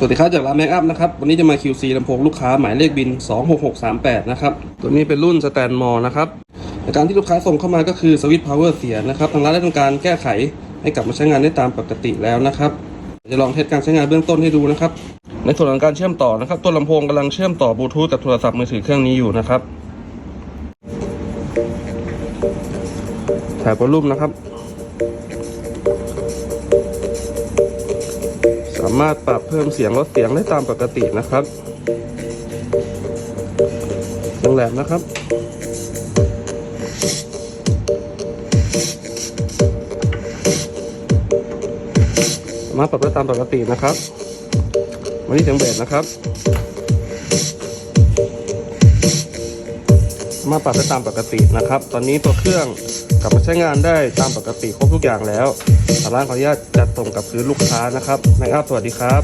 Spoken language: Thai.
สวัสดีครับจากร้านแม็กอัพนะครับวันนี้จะมา QC ลำโพงลูกค้าหมายเลขบิน 26638 นะครับ ตัวนี้เป็นรุ่นสแตนมอลนะครับในการที่ลูกค้าส่งเข้ามาก็คือสวิตช์พาวเวอร์เสียนะครับทางร้านได้ทำการแก้ไขให้กลับมาใช้งานได้ตามปกติแล้วนะครับจะลองเทสการใช้งานเบื้องต้นให้ดูนะครับ ในส่วนของการเชื่อมต่อนะครับตัวลำโพงกำลังเชื่อมต่อบลูทูธกับโทรศัพท์มือถือเครื่องนี้อยู่นะครับถ่ายวอลลุ่มนะครับามารถปรับเพิ่มเสียงลดเสียงได้ตามปกตินะครับโรงแหลมนะครับสามารถปรับได้ตามปกตินะครับวันนี้เสียงเบสนะครับ มาปรับได้ตามปกตินะครับ ตอนนี้ตัวเครื่องกลับมาใช้งานได้ตามปกติครบทุกอย่างแล้วทางร้านขออนุญาตจัดส่งกับคืนลูกค้านะครับแม็กอัพสวัสดีครับ